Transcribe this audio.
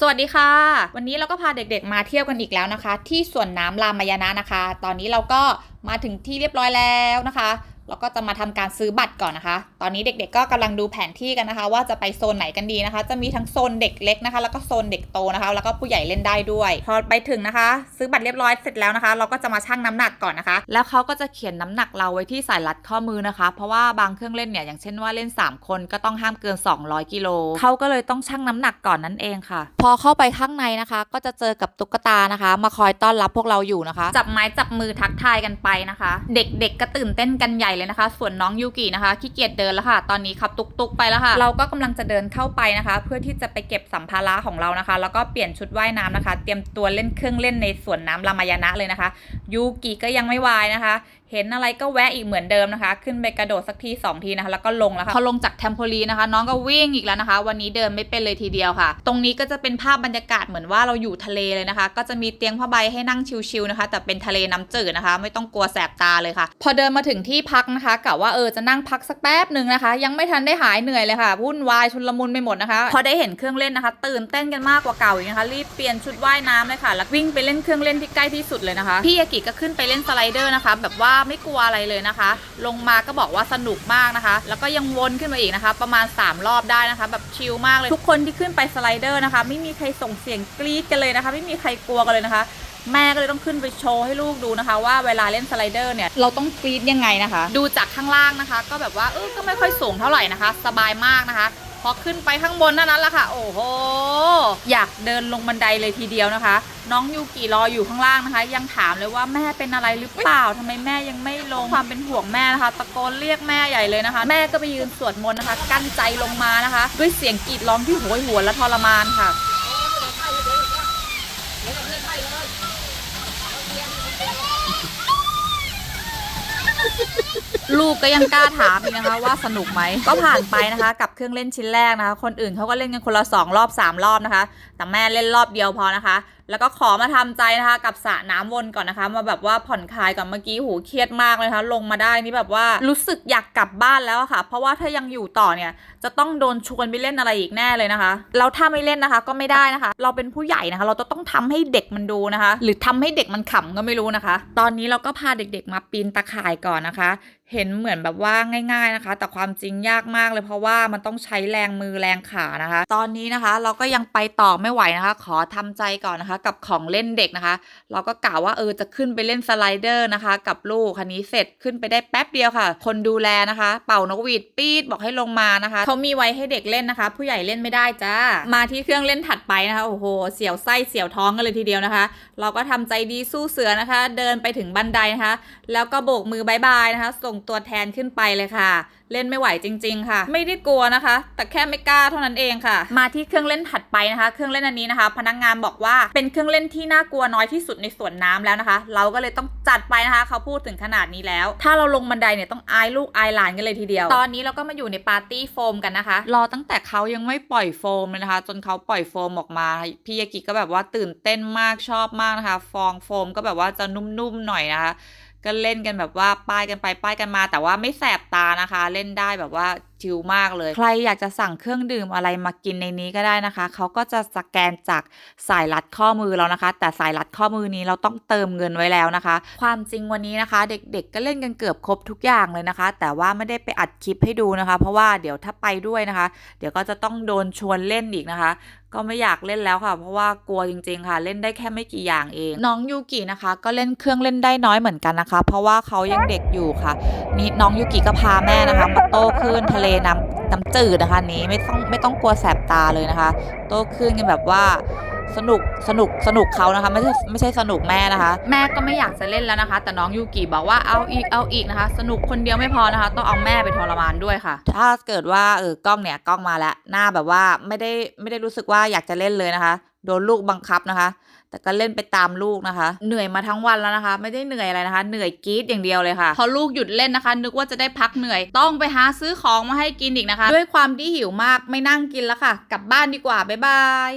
สวัสดีค่ะ วันนี้เราก็พาเด็กๆมาเที่ยวกันอีกแล้วนะคะ ที่สวนน้ำรามายณะนะคะ ตอนนี้เราก็มาถึงที่เรียบร้อยแล้วนะคะ เราก็จะมาทำการซื้อบัตรก่อนนะคะ ตอนนี้เด็กๆก็กำลังดูแผนที่กันนะคะ ว่าจะไปโซนไหนกันดีนะคะ จะมีทั้งโซนเด็กเล็กนะคะ แล้วก็โซนเด็กโตนะคะ แล้วก็ผู้ใหญ่เล่นได้ด้วย พอไปถึงนะคะ ซื้อบัตรเรียบร้อยเสร็จแล้วนะคะ เราก็จะมาชั่งน้ำหนักก่อนนะคะ แล้วเขาก็จะเขียนน้ำหนักเราไว้ที่สายรัดข้อมือนะคะ เพราะว่าบางเครื่องเล่นเนี่ยอย่างเช่นว่าเล่น 3 คนก็ต้องห้ามเกิน 200กิโลเขาก็เลยต้องชั่งน้ำหนักก่อนนั่นเองค่ะ พอเข้าไปข้างในนะคะ ก็จะเจอกับตุ๊กตานะคะ มาคอยต้อนรับพวกเราอยู่นะคะ จับไม้จับมือทักทายกันไปนะคะ เด็กๆก็ตื่นเต้นกันใหญ่เลยนะคะ ส่วนน้องยูกินะคะขี้เกียจเดินแล้วค่ะ ตอนนี้ขับตุกตุกไปแล้วค่ะ เราก็กำลังจะเดินเข้าไปนะคะ เพื่อที่จะไปเก็บสัมภาระของเรานะคะ แล้วก็เปลี่ยนชุดว่ายน้ำนะคะ เตรียมตัวเล่นเครื่องเล่นในสวนน้ำรามายณะเลยนะคะยูกิก็ยังไม่วายนะคะเห็นอะไรก็แวะอีกเหมือนเดิมนะคะ ขึ้นไปกระโดดสักทีสองทีนะคะ แล้วก็ลงแล้วค่ะ พอลงจากแทมโพลีนนะคะ น้องก็วิ่งอีกแล้วนะคะ วันนี้เดินไม่เป็นเลยทีเดียวค่ะ ตรงนี้ก็จะเป็นภาพบรรยากาศเหมือนว่าเราอยู่ทะเลเลยนะคะ ก็จะมีเตียงผ้าใบให้นั่งชิลๆนะคะ แต่เป็นทะเลน้ำจืดนะคะ ไม่ต้องกลัวแสบตาเลยค่ะ พอเดินมาถึงที่พักนะคะกะว่าเออจะนั่งพักสักแป๊บหนึ่งนะคะ ยังไม่ทันได้หายเหนื่อยเลยค่ะวุ่นวายชุนลมุนไปหมดนะคะ พอได้เห็นเครื่องเล่นนะคะ ตื่นเต้นกันมากกว่าเก่าอีกนะคะรีบเปลี่ยนชุดว่ายน้ำเลยค่ะแล้ววิ่งไปเล่นเครื่องเล่นที่ใกล้ที่สุดเลยนะคะพี่ยากิก็ขึ้นไปเล่นสไลเดอร์นะคะแบบว่าไม่กลัวอะไรเลยนะคะ ลงมาก็บอกว่าสนุกมากนะคะ แล้วก็ยังวนขึ้นมาอีกนะคะ ประมาณ 3 รอบได้นะคะ แบบชิลมากเลยทุกคนที่ขึ้นไปสไลเดอร์นะคะ ไม่มีใครส่งเสียงกรี๊ดกันเลยนะคะ ไม่มีใครกลัวกันเลยนะคะแม่ก็เลยต้องขึ้นไปโชว์ให้ลูกดูนะคะ ว่าเวลาเล่นสไลเดอร์เนี่ยเราต้องกรี๊ดยังไงนะคะ ดูจากข้างล่างนะคะ ก็แบบว่าเออก็ไม่ค่อยสูงเท่าไหร่นะคะ สบายมากนะคะ อขึ้นไปข้างบนนั่นนั้นแหละค่ะ โอ้โห อยากเดินลงบันไดเลยทีเดียวนะคะ น้องยูกิรออยู่ข้างล่างนะคะ ยังถามเลยว่าแม่เป็นอะไรหรือเปล่าทำไมแม่ยังไม่ลงความเป็นห่วงแม่นะคะ ตะโกนเรียกแม่ใหญ่เลยนะคะ แม่ก็ไปยืนสวดมนต์นะคะ กั้นใจลงมานะคะ ด้วยเสียงกรีดร้องที่โหยหวนและทรมานค่ะ ลูกก็ยังกล้าถามอีกนะคะว่าสนุกไหมก็ผ่านไปนะคะ กับเครื่องเล่นชิ้นแรกนะคะ คนอื่นเขาก็เล่นกันคนละสองรอบสามรอบนะคะ แต่แม่เล่นรอบเดียวพอนะคะ แล้วก็ขอมาทำใจนะคะกับสระน้ำวนก่อนนะคะ มาแบบว่าผ่อนคลายก่อนเมื่อกี้หูเครียดมากเลยนะคะ ลงมาได้นี่แบบว่ารู้สึกอยากกลับบ้านแล้วะค่ะ เพราะว่าถ้ายังอยู่ต่อเนี่ย จะต้องโดนชวนไปเล่นอะไรอีกแน่เลยนะคะแล้วถ้าไม่เล่นนะคะก็ไม่ได้นะคะ เราเป็นผู้ใหญ่นะคะ เราจะต้องทำให้เด็กมันดูนะคะ หรือทำให้เด็กมันขำก็ไม่รู้นะคะ ตอนนี้เราก็พาเด็กๆมาปีนตะข่ายก่อนนะคะ เห็นเหมือนแบบว่าง่าย ๆนะคะ แต่ความจริงยากมากเลยเพราะว่ามันต้องใช้แรงมือแรงขานะคะ ตอนนี้นะคะ เราก็ยังไปต่อไม่ไหวนะคะ ขอทำใจก่อนนะคะกับของเล่นเด็กนะคะ เราก็กล่าวว่าเออจะขึ้นไปเล่นสไลเดอร์นะคะ กับลูกคันนี้เสร็จขึ้นไปได้แป๊บเดียวค่ะ คนดูแลนะคะ เป่านกหวีดปี๊ดบอกให้ลงมานะคะเขามีไว้ให้เด็กเล่นนะคะ ผู้ใหญ่เล่นไม่ได้จ้ามาที่เครื่องเล่นถัดไปนะคะโอ้โหเสียวไส้เสียวท้องกันเลยทีเดียวนะคะ เราก็ทำใจดีสู้เสือนะคะ เดินไปถึงบันไดนะคะ แล้วก็โบกมือบายบายนะคะ ส่งตัวแทนขึ้นไปเลยค่ะ เล่นไม่ไหวจริง ๆ ค่ะ ไม่ได้กลัวนะคะ แต่แค่ไม่กล้าเท่านั้นเองค่ะ มาที่เครื่องเล่นถัดไปนะคะ เครื่องเล่นอันนี้นะคะ พนักงานบอกว่าเป็นเครื่องเล่นที่น่ากลัวน้อยที่สุดในสวนน้ำแล้วนะคะ เราก็เลยต้องจัดไปนะคะ เขาพูดถึงขนาดนี้แล้ว ถ้าเราลงบันไดเนี่ยต้องอายลูกอายหลานกันเลยทีเดียว ตอนนี้เราก็มาอยู่ในปาร์ตี้โฟมกันนะคะ รอตั้งแต่เขายังไม่ปล่อยโฟมเลยนะคะ จนเขาปล่อยโฟมออกมา พี่ยากิก็แบบว่าตื่นเต้นมากชอบมากนะคะ ฟองโฟมก็แบบว่าจะนุ่มๆหน่อยนะคะ ก็เล่นกันแบบว่าป้ายกันไปป้ายกันมา แต่ว่าไม่แสบตานะคะ เล่นได้แบบว่าชิลมากเลย ใครอยากจะสั่งเครื่องดื่มอะไรมากินในนี้ก็ได้นะคะ เขาก็จะสแกนจากสายรัดข้อมือเรานะคะ แต่สายรัดข้อมือนี้เราต้องเติมเงินไว้แล้วนะคะ ความจริงวันนี้นะคะ เด็กๆก็เล่นกันเกือบครบทุกอย่างเลยนะคะ แต่ว่าไม่ได้ไปอัดคลิปให้ดูนะคะ เพราะว่าเดี๋ยวถ้าไปด้วยนะคะ เดี๋ยวก็จะต้องโดนชวนเล่นอีกนะคะก็ไม่อยากเล่นแล้วค่ะ เพราะว่ากลัวจริง ๆ ค่ะ เล่นได้แค่ไม่กี่อย่างเอง น้องยูกินะคะ ก็เล่นเครื่องเล่นได้น้อยเหมือนกันนะคะ เพราะว่าเขายังเด็กอยู่ค่ะนี่น้องยูกิก็พาแม่นะคะมาโต้คลื่นทะเลน้ำน้ำจืดนะคะนี้ไม่ต้องไม่ต้องกลัวแสบตาเลยนะคะ โต้คลื่นกันแบบว่าสนุกสนุกสนุกเขานะคะ ไม่ใช่ไม่ใช่สนุกแม่นะคะ แม่ก็ไม่อยากจะเล่นแล้วนะคะ แต่น้องยูกิบอกว่าเอาอีกเอาอีกนะคะ สนุกคนเดียวไม่พอนะคะ ต้องเอาแม่ไปทรมานด้วยค่ะ ถ้าเกิดว่าเออกล้องเนี่ยกล้องมาแล้วหน้าแบบว่าไม่ได้ไม่ได้รู้สึกว่าอยากจะเล่นเลยนะคะ โดนลูกบังคับนะคะ แต่ก็เล่นไปตามลูกนะคะ เหนื่อยมาทั้งวันแล้วนะคะ ไม่ได้เหนื่อยอะไรนะคะ เหนื่อยกีดอย่างเดียวเลยค่ะ พอลูกหยุดเล่นนะคะ นึกว่าจะได้พักเหนื่อย ต้องไปหาซื้อของมาให้กินอีกนะคะ ด้วยความที่หิวมากไม่นั่งกินแล้วค่ะ กลับบ้านดีกว่าบ๊ายบาย